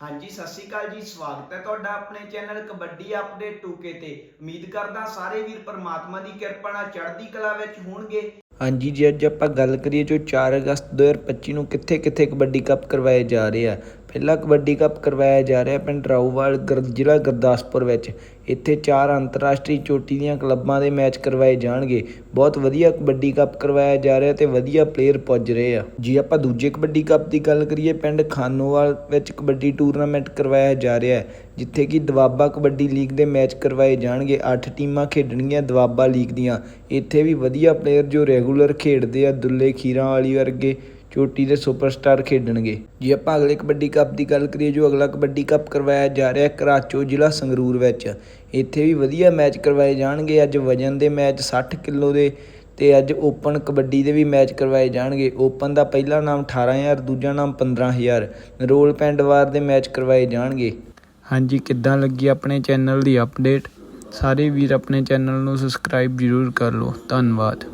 ਹਾਂਜੀ, ਸਤਿ ਸ਼੍ਰੀ ਅਕਾਲ ਜੀ, ਸਵਾਗਤ ਹੈ ਤੁਹਾਡਾ ਆਪਣੇ ਚੈਨਲ ਕਬੱਡੀ ਅਪਡੇਟ 2K ਤੇ। ਉਮੀਦ ਕਰਦਾ ਸਾਰੇ ਵੀਰ ਪਰਮਾਤਮਾ ਦੀ ਕਿਰਪਾ ਨਾਲ ਚੜ੍ਹਦੀ ਕਲਾ ਵਿੱਚ ਹੋਣਗੇ। ਹਾਂਜੀ ਜੀ, ਅੱਜ ਆਪਾਂ ਗੱਲ ਕਰੀਏ ਜੋ 4 ਅਗਸਤ 2025 ਨੂੰ ਕਿੱਥੇ ਕਿੱਥੇ ਕਬੱਡੀ ਕੱਪ ਕਰਵਾਏ ਜਾ ਰਹੇ ਆ। ਪਹਿਲਾ ਕਬੱਡੀ ਕੱਪ ਕਰਵਾਇਆ ਜਾ ਰਿਹਾ ਪਿੰਡ ਰਾਊਵਾਲ ਗੁਰ- ਜ਼ਿਲ੍ਹਾ ਗੁਰਦਾਸਪੁਰ ਵਿੱਚ। ਇੱਥੇ ਚਾਰ ਅੰਤਰਰਾਸ਼ਟਰੀ ਚੋਟੀ ਦੀਆਂ ਕਲੱਬਾਂ ਦੇ ਮੈਚ ਕਰਵਾਏ ਜਾਣਗੇ। ਬਹੁਤ ਵਧੀਆ ਕਬੱਡੀ ਕੱਪ ਕਰਵਾਇਆ ਜਾ ਰਿਹਾ ਤੇ ਵਧੀਆ ਪਲੇਅਰ ਪੁੱਜ ਰਹੇ ਆ। ਜੀ ਆਪਾਂ ਦੂਜੇ ਕਬੱਡੀ ਕੱਪ ਦੀ ਗੱਲ ਕਰੀਏ, ਪਿੰਡ ਖਾਨੋਵਾਲ ਵਿੱਚ ਕਬੱਡੀ ਟੂਰਨਾਮੈਂਟ ਕਰਵਾਇਆ ਜਾ ਰਿਹਾ ਹੈ, ਜਿੱਥੇ ਕਿ ਦਵਾਬਾ ਕਬੱਡੀ ਲੀਗ ਦੇ ਮੈਚ ਕਰਵਾਏ ਜਾਣਗੇ। 8 ਟੀਮਾਂ ਖੇਡਣਗੀਆਂ ਦਵਾਬਾ ਲੀਗ ਦੀਆਂ। ਇੱਥੇ ਵੀ ਵਧੀਆ ਪਲੇਅਰ ਜੋ ਰੈਗੂਲਰ ਖੇਡਦੇ ਆ, ਦੁੱਲੇ ਖੀਰਾਂ ਵਾਲੀ ਵਰਗੇ ਚੋਟੀ ਦੇ ਸੁਪਰਸਟਾਰ ਖੇਡਣਗੇ। ਜੇ ਆਪਾਂ ਅਗਲੇ ਕਬੱਡੀ ਕੱਪ ਦੀ ਗੱਲ ਕਰੀਏ, ਜੋ ਅਗਲਾ ਕਬੱਡੀ ਕੱਪ ਕਰਵਾਇਆ ਜਾ ਰਿਹਾ ਕਰਾਚੋ ਜ਼ਿਲ੍ਹਾ ਸੰਗਰੂਰ ਵਿੱਚ, ਇੱਥੇ ਵੀ ਵਧੀਆ ਮੈਚ ਕਰਵਾਏ ਜਾਣਗੇ। ਅੱਜ ਵਜਨ ਦੇ ਮੈਚ 60 ਕਿਲੋ ਦੇ ਤੇ ਅੱਜ ਓਪਨ ਕਬੱਡੀ ਦੇ ਵੀ ਮੈਚ ਕਰਵਾਏ ਜਾਣਗੇ। ਓਪਨ ਦਾ ਪਹਿਲਾ ਨਾਮ 18000 ਦੂਜਾ ਨਾਮ 15000 ਰੋਲ ਪੈਂਡਵਾਰ ਦੇ ਮੈਚ ਕਰਵਾਏ ਜਾਣਗੇ। ਹਾਂਜੀ, ਕਿੱਦਾਂ ਲੱਗੀ ਆਪਣੇ ਚੈਨਲ ਦੀ ਅਪਡੇਟ? ਸਾਰੇ ਵੀਰ ਆਪਣੇ ਚੈਨਲ ਨੂੰ ਸਬਸਕ੍ਰਾਈਬ ਜ਼ਰੂਰ ਕਰ ਲਓ। ਧੰਨਵਾਦ।